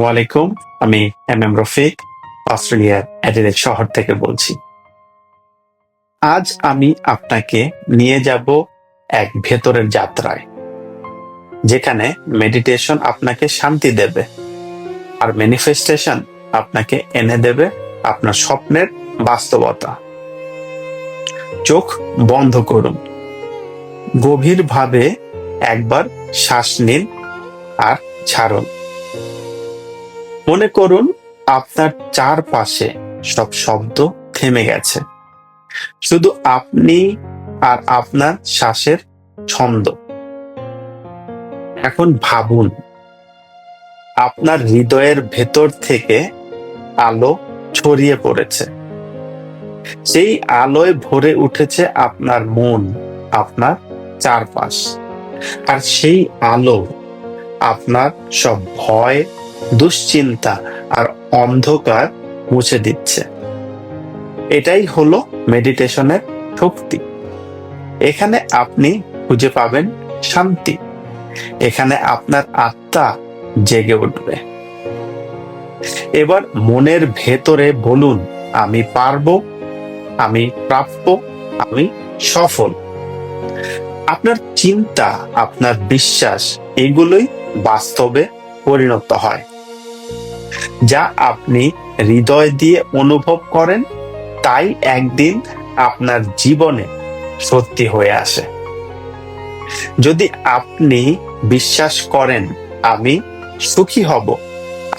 ওয়ালাইকুম আমি M M Rafiq অস্ট্রেলিয়ার অ্যাডিলেড শহর থেকে বলছি। আজ আমি আপনাকে নিয়ে যাব এক ভেতরের যাত্রায়, যেখানে মেডিটেশন আপনাকে শান্তি দেবে আর ম্যানিফেস্টেশন আপনাকে এনে দেবে আপনার স্বপ্নের বাস্তবতা। চোখ বন্ধ করুন। গভীরভাবে একবার শ্বাস নিন আর ছাড়ুন। মনে করুন, আপনার চারপাশে সব শব্দ থেমে গেছে। শুধু আপনি আর আপনার শ্বাসের ছন্দ। এখন ভাবুন, আপনার হৃদয়ের ভেতর থেকে আলো ছড়িয়ে পড়েছে। সেই আলোয় ভরে উঠেছে আপনার মন, আপনার চারপাশ। আর সেই আলো, আপনার সব ভয় দুশ্চিন্তা আর অন্ধকার মুছে দিচ্ছে। এটাই হলো মেডিটেশনের শক্তি। এখানে আপনি খুঁজে পাবেন শান্তি। এখানে আপনার আত্মা জেগে উঠবে। এবার মনের ভেতরে বলুন, আমি পারব, আমি প্রাপ্য আমি সফল। আপনার চিন্তা, আপনার বিশ্বাস, এগুলোই বাস্তবে পরিণত হয়। যা আপনি হৃদয় দিয়ে অনুভব করেন, তাই একদিন আপনার জীবনে সত্যি হয়ে আসে। যদি আপনি বিশ্বাস করেন, আমি সুখী হব,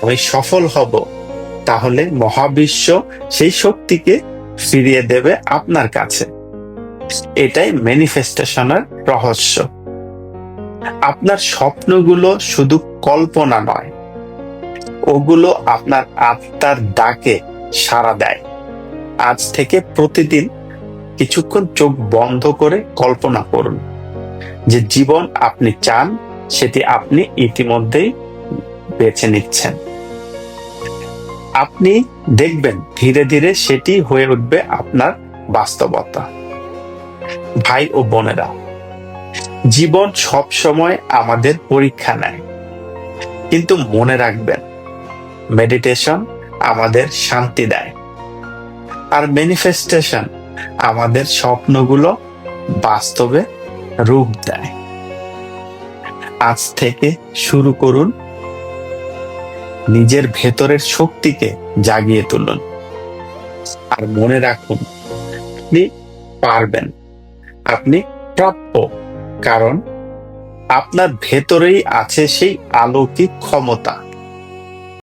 আমি সফল হব, তাহলে মহাবিশ্ব সেই শক্তিকে ফিরিয়ে দেবে আপনার কাছে। এটাই ম্যানিফেস্টেশনের রহস্য। আপনার স্বপ্নগুলো শুধু কল্পনা নয় ওগুলো আপনার আত্মার ডাকে সাড়া দেয়। আজ থেকে প্রতিদিন কিছুক্ষণ চোখ বন্ধ করে কল্পনা করুন। যে জীবন আপনি চান, সেটি আপনি ইতিমধ্যেই বেছে নিচ্ছেন। আপনি দেখবেন ধীরে ধীরে সেটি হয়ে উঠবে আপনার বাস্তবতা। ভাই ও বোনেরা, জীবন সব সময় আমাদের পরীক্ষা নেয়। কিন্তু মনে রাখবেন মেডিটেশন আমাদের শান্তি দেয়। আর ম্যানিফেস্টেশন আমাদের স্বপ্নগুলো বাস্তবে রূপ দেয়। আজ থেকে শুরু করুন। নিজের ভেতরের শক্তিকে জাগিয়ে তুলুন। আর মনে রাখুন, আপনি পারবেন। আপনি প্রাপ্য, কারণ আপনার ভেতরেই আছে সেই অলৌকিক ক্ষমতা।